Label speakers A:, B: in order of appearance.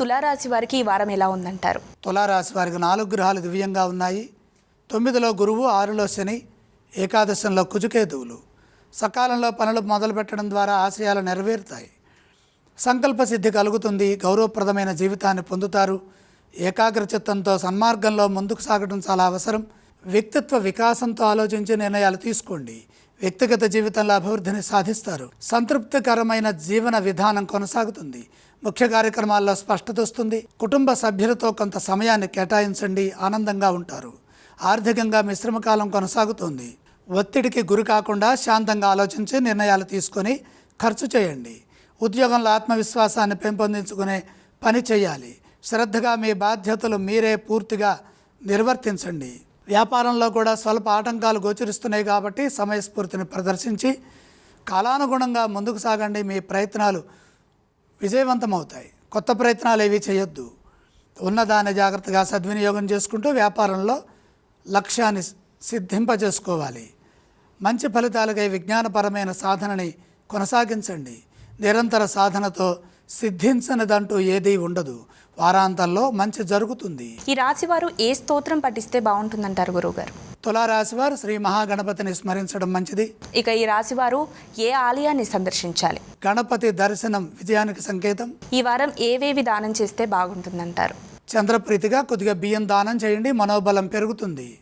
A: తులారాశి వారికి ఈ వారం ఎలా ఉందంటారు?
B: తులారాశి వారికి నాలుగు గ్రహాలు దివ్యంగా ఉన్నాయి. తొమ్మిదిలో గురువు ఆరులో శని ఏకాదశంలో కుజుకేతువులు. సకాలంలో పనులు మొదలుపెట్టడం ద్వారా ఆశయాలు నెరవేరుతాయి. సంకల్ప సిద్ధి కలుగుతుంది గౌరవప్రదమైన జీవితాన్ని పొందుతారు. ఏకాగ్రచిత్తంతో సన్మార్గంలో ముందుకు సాగడం చాలా అవసరం. వ్యక్తిత్వ వికాసంతో ఆలోచించి నిర్ణయాలు తీసుకోండి. వ్యక్తిగత జీవితంలో అభివృద్ధిని సాధిస్తారు. సంతృప్తికరమైన జీవన విధానం కొనసాగుతుంది. ముఖ్య కార్యక్రమాల్లో స్పష్టత వస్తుంది. కుటుంబ సభ్యులతో కొంత సమయాన్ని కేటాయించండి. ఆనందంగా ఉంటారు. ఆర్థికంగా మిశ్రమ కాలం కొనసాగుతుంది. ఒత్తిడికి గురి కాకుండా శాంతంగా ఆలోచించి నిర్ణయాలు తీసుకొని ఖర్చు చేయండి. ఉద్యోగంలో ఆత్మవిశ్వాసాన్ని పెంపొందించుకునే పని చేయాలి. శ్రద్ధగా మీ బాధ్యతలు మీరే పూర్తిగా నిర్వర్తించండి. వ్యాపారంలో కూడా స్వల్ప ఆటంకాలు గోచరిస్తున్నాయి కాబట్టి సమయస్ఫూర్తిని ప్రదర్శించి కాలానుగుణంగా ముందుకు సాగండి. మీ ప్రయత్నాలు విజయవంతమవుతాయి. కొత్త ప్రయత్నాలు ఏవి చేయొద్దు. ఉన్నదాన్ని జాగ్రత్తగా సద్వినియోగం చేసుకుంటూ వ్యాపారంలో లక్ష్యాన్ని సిద్ధింపజేసుకోవాలి. మంచి ఫలితాలకై విజ్ఞానపరమైన సాధనని కొనసాగించండి. నిరంతర సాధనతో సిద్ధించనిదంటూ ఏదీ ఉండదు. వారాంతంలో మంచి జరుగుతుంది.
A: ఈ రాశి వారు ఏ స్తోత్రం పఠిస్తే బాగుంటుందంటారు గురువుగారు?
B: తులారాశి వారు శ్రీ మహాగణపతిని స్మరించడం మంచిది.
A: ఇక ఈ రాశి వారు ఏ ఆలయాన్ని సందర్శించాలి?
B: గణపతి దర్శనం విజయానికి సంకేతం.
A: ఈ వారం ఏవేవి దానం చేస్తే బాగుంటుందంటారు?
B: చంద్రప్రీతిగా కొద్దిగా బియ్యం దానం చేయండి మనోబలం పెరుగుతుంది.